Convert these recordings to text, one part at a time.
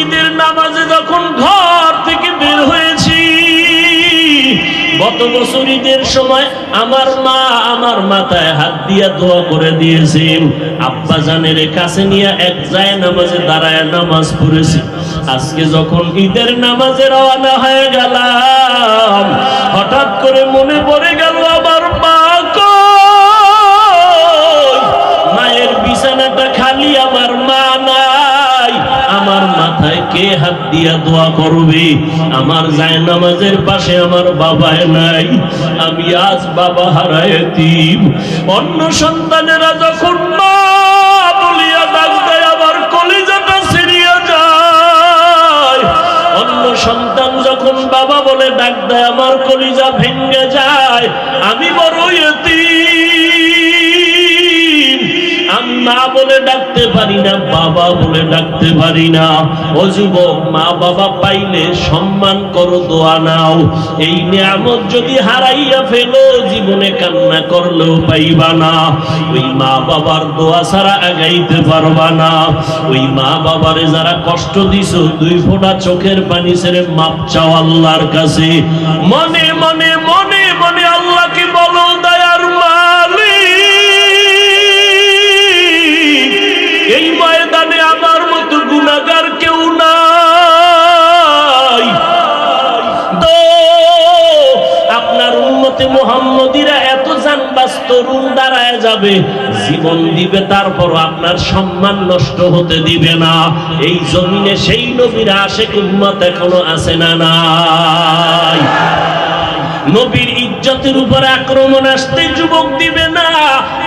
ঈদের নামাজে যখন ঘর থেকে বের হয়েছি, গত বছর ঈদের সময় আমার মা আমার মাথায় হাত দিয়া দোয়া করে আব্বা জানের কাছে নিয়ে এক যায় নামাজে দাঁড়ায় নামাজ পড়েছি। আজকে যখন ঈদের নামাজে রওনা হয়ে গেলাম, হঠাৎ করে মনে পড়ে গেল হাত দিয়া দোয়া করবে। আমার যায় নামাজের পাশে আমার বাবায় নাই। আমি আজ বাবা হারায়তিম অন্য সন্তানেরা যখন সন্তান যখন বাবা বলে ডাক দেয়, আমার কলিজা ভেঙ্গে যায়। আমি বড় এতিম। মা বলে ডাকতে পারি না, বাবা বলে ডাকতে পারি না। ও যুবক, মা বাবা পাইলে সম্মান করো, দোয়া নাও। এই নিয়ামত যদি হারাইয়া ফেলো, জীবনে কান্না করলেও পাইবা না। ওই মা বাবার দোয়া ছাড়া আগাইতে পারবা না। ওই মা বাবারে যারা কষ্ট দিছো, দুই ফোঁটা চোখের পানি ছেড়ে মাপ চাও আল্লাহর কাছে। মনে মনে মনে মনে আল্লাহকে বলো উন্মতে মোহাম্মদীরা এত জানবাস তরুণ দাঁড়ায় যাবে, জীবন দিবে, তারপর আপনার সম্মান নষ্ট হতে দিবে না। এই জমিনে সেই নবীরা আসে উন্মত এখনও আছে না নাই। নবীর ইজ্জতের উপর আক্রমণ আসতে যুবক দিবে না,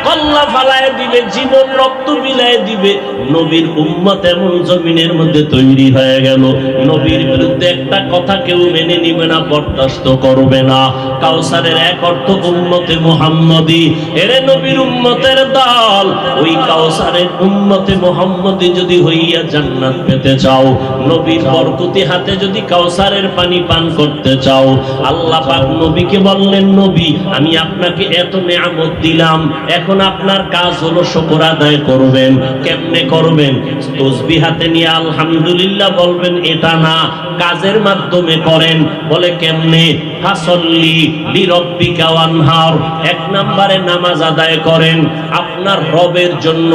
কল্লা ফালায় দিবে, জীবন রক্ত বিলায় দিবে। নবীর উম্মত এমন জমিনের মধ্যে তৈরি হয়ে গেল। নবীর বিরুদ্ধে একটা কথা কেউ মেনে নিবে না, বরদাস্ত করবে না। কাউসারের এক অর্থ উম্মতে মুহাম্মদি। এরে নবীর উম্মতের দল। ওই কাউসারের উম্মতে মুহাম্মদি যদি হইয়া জান্নাত পেতে চাও নবীর বরকতি হাতে যদি কাউসারের পানি পান করতে চাও আল্লাহ পাক নবীকে বললেন নবী আমি আপনাকে এত নেয়ামত দিলাম এখন আপনার কাজ হলো শুকর আদায় করবেন। কেমনে করবেন? তসবি হাতে নিয়ে আলহামদুলিল্লাহ বলবেন এটা না কাজের মাধ্যমে করেন। বলে কেমনে? ফাসল্লি লিরব্বিকা ওয়ানহার। এক নম্বরে নামাজ আদায় করেন। আপনার রবের জন্য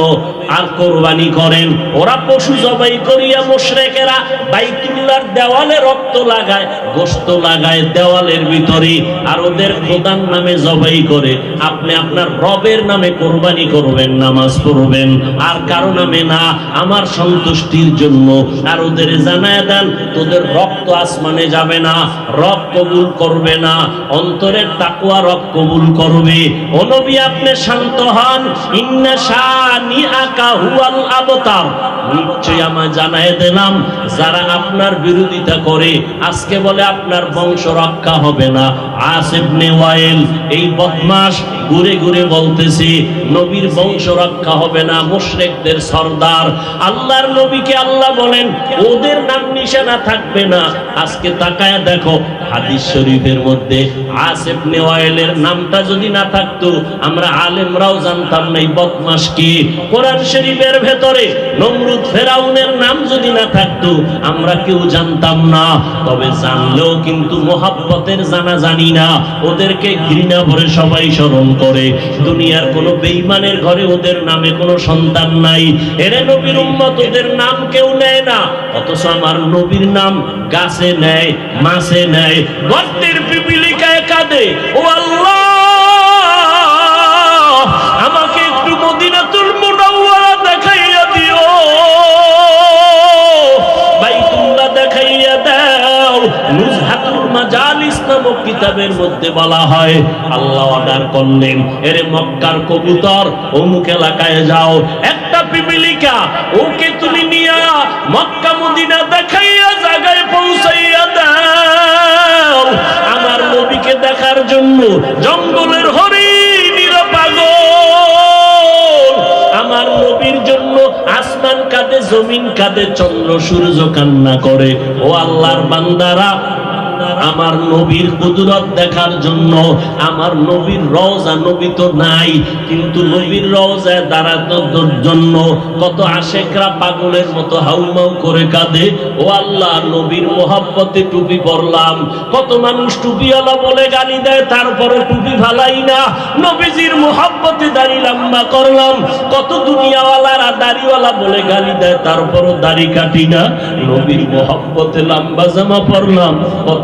আর কোরবানি করেন। ওরা পশু জবাই করিয়া মোশরেকেরা মুশরিকেরা বাইতুল্লাহর দেওয়ালে রক্ত লাগায়, গোশত লাগায় দেওয়ালের ভিতরে, আর ওদের খোদার নামে জবাই করে। আপনি আপনার রবের নামে কোরবানি করবেন, নামাজ পড়বেন। আর কারও নামে না, আমার সন্তুষ্টির জন্য। আর ওদের জানায় দেন, তোদের রক্ত আসমানে যাবে না, রব কবুল করবে না, অন্তরের তাকুয়া রব কবুল করবে। ও নবী, আপনি শান্ত হন। ইন্না শানি আকা হুয়াল আবতার। নিশ্চয় আমার জানায় দিলাম, যারা আপনার বিরোধিতা করে, আজকে বলে আপনার বংশ রক্ষা হবে না। আসিফ নেওয়াইল এই বদমাস ঘুরে ঘুরে বলতেছি, নবীর বংশ রক্ষা হবে না, মুশরিকদের সর্দার। আল্লাহর নবীকে আল্লাহ বলেন, ওদের নাম নিশানা থাকবে না। আজকে তাকায় দেখো, হাদিস শরীফের মধ্যে আসিফ নেওয়াইলের নামটা যদি না থাকতো, আমরা আলেমরাও জানতাম না এই বদমাস কি। কোরআন শরীফের ভেতরে নমরুদ ফেরাউনের নাম যদি না থাকতো, আমরা কেউ জানতাম না, তবে জানলেও কিন্তু মোহাব্বতের জানা জানি না। ওদেরকে ঘৃণা ভরে সবাই স্মরণ করে। দুনিয়ার কোনো বেইমানের ঘরে ওদের নামে কোনো সন্তান নাই। এরে নবীর উম্মত, ওদের নাম কেউ নেয় না। অথচ আমার নবীর নাম গাছে নেয়, মাছে নেয়। গর্তের পিপিলিকায় কাঁদে। ও আল্লাহ! কিতাবের মধ্যে বলা হয়, আল্লাহ অর্ডার করলেন। এরে মক্কার কবুতর, অমুক এলাকায় যাও। একটা পিপিলিকা, ওকে তুমি নিয়া মক্কা মদিনা দেখাইয়া, জায়গায় পৌঁছাইয়া দাও। আমার নবীকে দেখার জন্য জঙ্গলের জন্য আসমান কাঁদে, জমিন কাঁদে, চন্দ্র সূর্য কান্না করে। ও আল্লাহর বান্দারা আমার নবীর কুদরত দেখার জন্য আমার নবীর রওজা নবী তো নাই, কিন্তু নবীর রওজায় দাঁড়ানোর জন্য কত আশেকরা পাগলের মতো হাউমাউ করে কাঁদে। ও আল্লাহ, নবীর মোহাব্বতে টুপি পরলাম। কত মানুষ টুপিওয়ালা বলে গালি দেয়, তারপরে টুপি ফালাই না। নবীজির মোহাব্বতে দাড়ি লম্বা করলাম। কত দুনিয়াওয়ালারা দাড়িওয়ালা বলে গালি দেয়, তারপরও দাড়ি কাটি না। নবীর মোহাব্বতে লম্বা জামা পরলাম। কত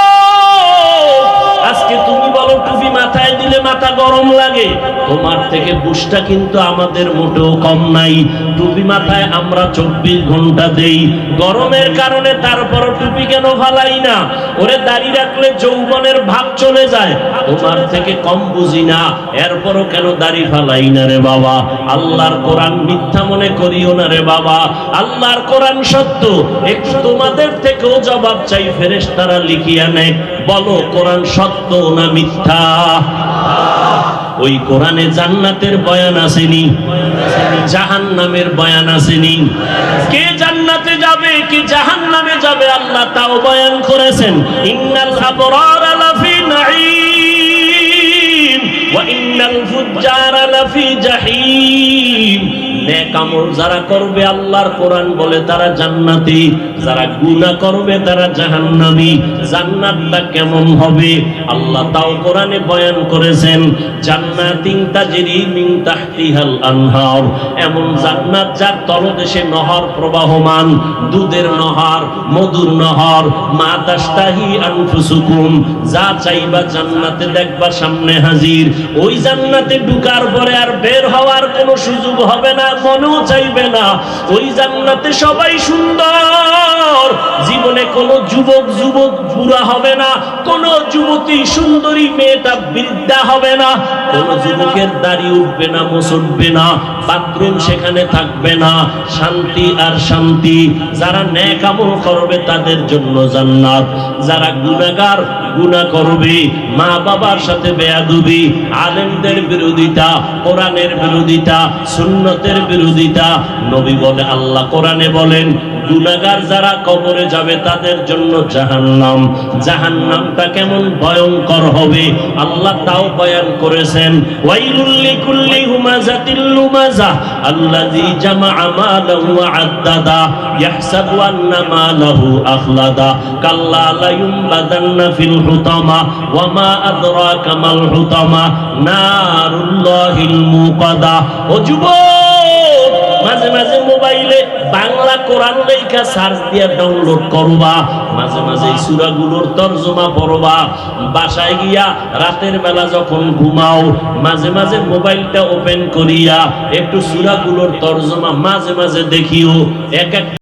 দিলে মাথা গরম লাগে। তোমার থেকে বুসটা কিন্তু আমাদের মোটেও কম নাই। টুপি মাথায় আমরা চব্বিশ ঘণ্টা দেই। গরমের কারণে তারপর টুপি কেন ফালাই না? ওরে দাঁড়িয়ে রাখলে যৌবনের ভাব চলে যায়। তোমার থেকে কম বুঝি না। এরপরও কেন দাড়ি ফালাই না রে বাবা? আল্লাহর কোরআন মিথ্যা মনে করিও না রে বাবা। আল্লাহর কোরআন সত্য। একটু তোমাদের থেকেও জবাব চাই, ফেরেশতারা লিখিয়া নেয়। বলো, কোরআন সত্য না মিথ্যা? ওই কোরআনে জান্নাতের বয়ান আসেনি জাহান নামের বয়ান আসেনি। কে জান্নাতে যাবে, কি জাহান নামে যাবে, আল্লাহ তাও বয়ান করেছেন, ইন্নাল আবরার লাফি নাঈম, ওয়া ইন্নাল ফুজ্জার লাফি জাহিম। নেক আমল যারা করবে আল্লাহর কোরআন বলে তারা জান্নাতি, যারা গুনাহ করবে তারা জান্নাতটা কেমন হবে? আল্লাহ তাও কোরআনে বয়ান করেছেন, জান্নাতিন তাজরি মিন তাহতিহাল আনহার। এমন জান্নাত যার তলদেশে নহর প্রবাহমান, দুধের নহর, মধুর নহর, মা তাস্তাহি আনফুসুকুম। যা চাইবা জান্নাতে দেখবা সামনে হাজির। ওই জান্নাতে ঢুকার পরে আর বের হওয়ার কোনো সুযোগ হবে না। মনেও চাইবে না। ওই জান্নাতে সবাই সুন্দর। জীবনে কোনো যুবক যুবক বুড়া হবে না। কোন যুবতী সুন্দরী মেয়েটা বৃদ্ধা হবে না। কোন যুবকের দাড়ি উঠবে না মোস উঠবে না। বাথরুম সেখানে থাকবে না। শান্তি আর শান্তি যারা ন্যাক আমল করবে তাদের জন্য জান্নাত। যারা গুনাহগার গুনাহ করবে, মা বাবার সাথে বেয়াদবি, আলেমদের বিরোধিতা, কোরআনের বিরোধিতা, সুন্নতের বিরোধিতা, নবী বলে আল্লাহ কোরআনে বলেন, গুনাগার যারা কবরে যাবে তাদের জন্য জাহান্নাম। জাহান্নামটা কেমন ভয়ঙ্কর হবে, আল্লাহ তাও বয়ান করেছেন আল্লাযী ওয়া ইয়াহসাবু আন্না মালাহু আখলাদা, কাল্লা লা ফিল হুতামা ওয়া মা আদরাকা মাল হুতামা, নারুল্লাহিল মুকাদা। ও যুবক, মাঝে মাঝে বাংলা কোরআন লেখা সার্চ দিয়ে ডাউনলোড করবা। মাঝে মাঝে সূরাগুলোর তরজমা পড়বা। বাসায় গিয়া রাতের বেলা যখন ঘুমাও, মাঝে মাঝে মোবাইলটা ওপেন করিয়া একটু সূরাগুলোর তরজমা মাঝে মাঝে দেখিও। এক এক